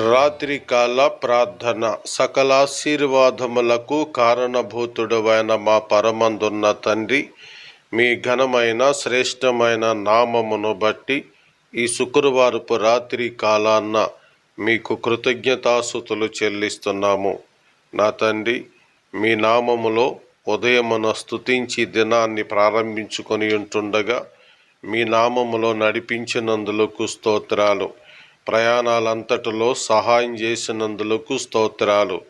రాత్రికాల ప్రార్థన. సకలాశీర్వాదములకు కారణభూతుడవైన మా పరమందున్న తండ్రి మీ ఘనమైన శ్రేష్టమైన నామమును బట్టి ఈ శుక్రవారపు రాత్రి కాలాన్న మీకు కృతజ్ఞతాసుతులు చెల్లిస్తున్నాము. నా తండ్రి మీ నామములో ఉదయమున స్థుతించి దినాన్ని ప్రారంభించుకొని ఉంటుండగా మీ నామములో నడిపించినందులకు స్తోత్రాలు. ప్రయాణాలంతటిలో సహాయం చేసినందులకు స్తోత్రాలు.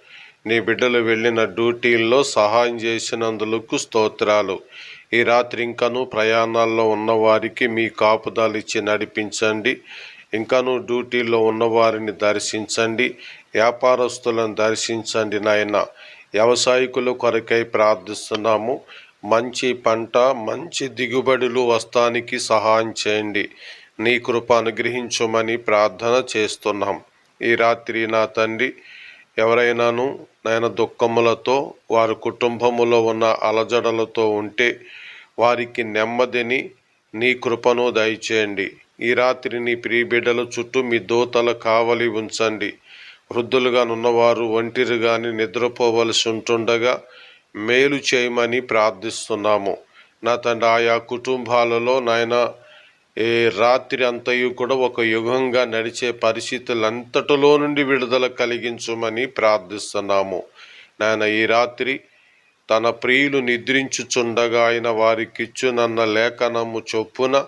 నీ బిడ్డలు వెళ్ళిన డ్యూటీల్లో సహాయం చేసినందులకు స్తోత్రాలు. ఈ రాత్రి ఇంకాను ప్రయాణాల్లో ఉన్నవారికి మీ కాపుదాలు ఇచ్చి నడిపించండి. ఇంకను డ్యూటీలో ఉన్నవారిని దర్శించండి. వ్యాపారస్తులను దర్శించండి నాయన. వ్యవసాయకుల కొరకై ప్రార్థిస్తున్నాము. మంచి పంట మంచి దిగుబడులు వస్తానికి సహాయం చేయండి. నీ కృప అనుగ్రహించమని ప్రార్థన చేస్తున్నాం. ఈ రాత్రి నా తండ్రి ఎవరైనాను నాయన దుఃఖములతో వారి కుటుంబములో ఉన్న అలజడలతో ఉంటే వారికి నెమ్మదిని నీ కృపను దయచేయండి. ఈ రాత్రి నీ ప్రియబిడ్డల చుట్టూ మీ దూతల కావలి ఉంచండి. వృద్ధులుగా ఉన్నవారు ఒంటిరిగాని నిద్రపోవలసి ఉంటుండగా మేలు చేయమని ప్రార్థిస్తున్నాము. నా తండ్రి ఆయా కుటుంబాలలో నాయన ఏ రాత్రి అంతయు కూడా ఒక యుగంగా నడిచే పరిస్థితులంతటిలో నుండి విడుదల కలిగించమని ప్రార్థిస్తున్నాము. నాయన ఈ రాత్రి తన ప్రియులు నిద్రించుచుండగా ఆయన వారికిచ్చునన్న లేఖనము చొప్పున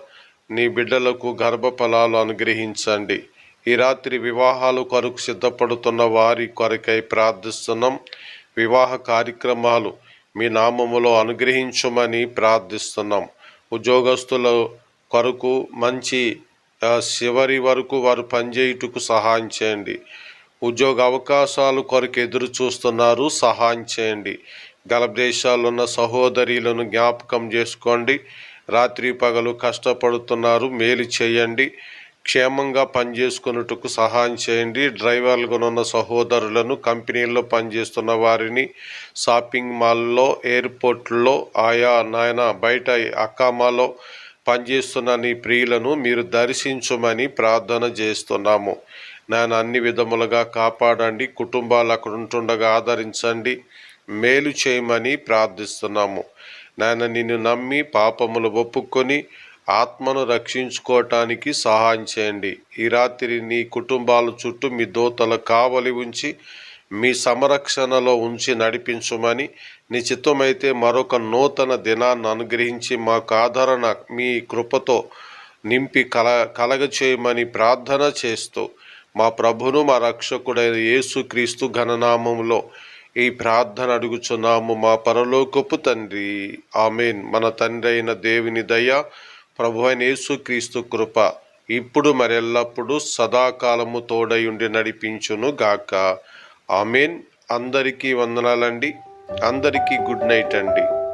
నీ బిడ్డలకు గర్భఫలాలు అనుగ్రహించండి. ఈ రాత్రి వివాహాలు కొరకు సిద్ధపడుతున్న వారి కొరకై ప్రార్థిస్తున్నాం. వివాహ కార్యక్రమాలు మీ నామములో అనుగ్రహించమని ప్రార్థిస్తున్నాం. ఉద్యోగస్తులు వరకు మంచి చివరి వరకు వారు పనిచేయుటకు సహాయం చేయండి. ఉద్యోగ అవకాశాలు కొరకు ఎదురు చూస్తున్నారు సహాయం చేయండి. గల దేశాల్లో ఉన్న సహోదరులను జ్ఞాపకం చేసుకోండి. రాత్రి పగలు కష్టపడుతున్నారు మేలు చేయండి. క్షేమంగా పనిచేసుకున్నట్టుకు సహాయం చేయండి. డ్రైవర్లుగా ఉన్న సహోదరులను కంపెనీల్లో పనిచేస్తున్న వారిని షాపింగ్ మాల్లో ఎయిర్పోర్ట్లో ఆయా నాయన బయట అక్కామాలో పనిచేస్తున్న నీ ప్రియులను మీరు దర్శించమని ప్రార్థన చేస్తున్నాము. నేను అన్ని విధములుగా కాపాడండి కుటుంబాలు అక్కడ ఉంటుండగా ఆదరించండి మేలు చేయమని ప్రార్థిస్తున్నాము. నాయన నిన్ను నమ్మి పాపములు ఒప్పుకొని ఆత్మను రక్షించుకోవటానికి సహాయం చేయండి. ఈ రాత్రి నీ కుటుంబాల చుట్టూ మీ దోతల కావలి ఉంచి మీ సంరక్షణలో ఉంచి నడిపించమని నీ చిత్తమైతే మరొక నూతన దినాన్ని అనుగ్రహించి మాకు ఆదరణ మీ కృపతో నింపి కల కలగచేయమని ప్రార్థన చేస్తూ మా ప్రభును మా రక్షకుడైన యేసుక్రీస్తు ఘననామంలో ఈ ప్రార్థన అడుగుచున్నాము. మా పరలోకపు తండ్రి ఆమెన్. మన తండ్రి అయిన దేవుని దయ ప్రభు అయిన యేసుక్రీస్తు కృప ఇప్పుడు మరెల్లప్పుడూ సదాకాలము తోడై ఉండి నడిపించును గాక ఆమెన్. అందరికీ వందనాలండి. అందరికీ గుడ్ నైట్ అండి.